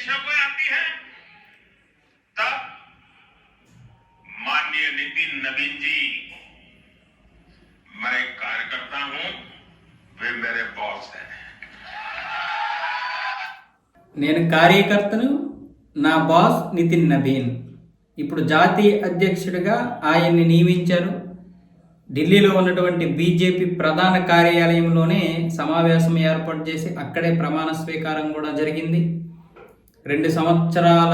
विषय पर आती है तब माननीय नितिन नवीन जी मैं एक कार्यकर्ता हूं वे मेरे बॉस हैं నేను కార్యకర్తను నా బాస్ నితిన్ నవీన్ ఇప్పుడు జాతీయ అధ్యక్షుడిగా ఆయన్ని నియమించారు ఢిల్లీలో ఉన్నటువంటి బీజేపీ ప్రధాన కార్యాలయంలోనే సమావేశం ఏర్పాటు చేసి అక్కడే ప్రమాణ స్వీకారం కూడా జరిగింది రెండు సంవత్సరాల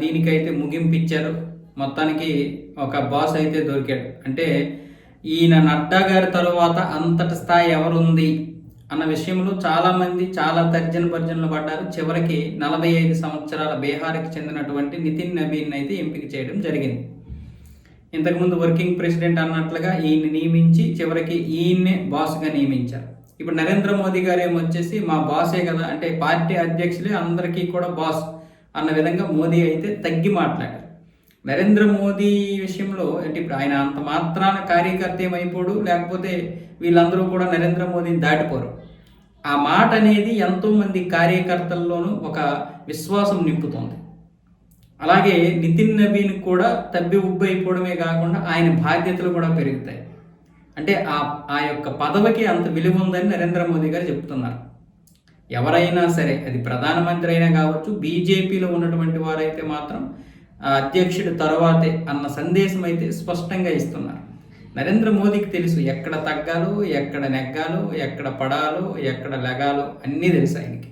దీనికైతే ముగింపు ఇచ్చారు మొత్తానికి ఒక బాస్ అయితే దొరికాడు. అంటే ఈయన నడ్డా గారి తరువాత అంతటి స్థాయి ఎవరుంది అన్న విషయంలో చాలామంది చాలా తర్జన భర్జనలు పడ్డారు. చివరికి నలభై ఐదు సంవత్సరాల బీహార్కి చెందినటువంటి నితిన్ నవీన్ అయితే ఎంపిక చేయడం జరిగింది. ఇంతకుముందు వర్కింగ్ ప్రెసిడెంట్ అన్నట్లుగా ఈయన్ని నియమించి చివరికి ఈయన్నే బాస్గా నియమించారు. ఇప్పుడు నరేంద్ర మోదీ గారు ఏమొచ్చేసి మా బాసే కదా అంటే పార్టీ అధ్యక్షులే అందరికీ కూడా బాస్ అన్న విధంగా మోదీ అయితే తగ్గి మాట్లాడారు. నరేంద్ర మోదీ విషయంలో అంటే ఇప్పుడు ఆయన అంత మాత్రాన కార్యకర్త ఏమైపోడు లేకపోతే వీళ్ళందరూ కూడా నరేంద్ర మోదీని దాటిపోరు. ఆ మాట అనేది ఎంతోమంది కార్యకర్తల్లోనూ ఒక విశ్వాసం నింపుతోంది. అలాగే నితిన్ నవీన్ కూడా తబ్బి ఉబ్బు అయిపోవడమే కాకుండా ఆయన బాధ్యతలు కూడా పెరుగుతాయి. అంటే ఆ ఆ యొక్క పదవికి అంత విలువ ఉందని నరేంద్ర మోదీ గారు చెప్తున్నారు. ఎవరైనా సరే అది ప్రధానమంత్రి అయినా కావచ్చు బీజేపీలో ఉన్నటువంటి వారైతే మాత్రం ఆ అధ్యక్షుడి తర్వాతే అన్న సందేశం అయితే స్పష్టంగా ఇస్తున్నారు. నరేంద్ర మోదీకి తెలుసు ఎక్కడ తగ్గాలో ఎక్కడ నెగ్గాలో ఎక్కడ పడాలో ఎక్కడ లెగాలో అన్నీ తెలుసు ఆయనకి.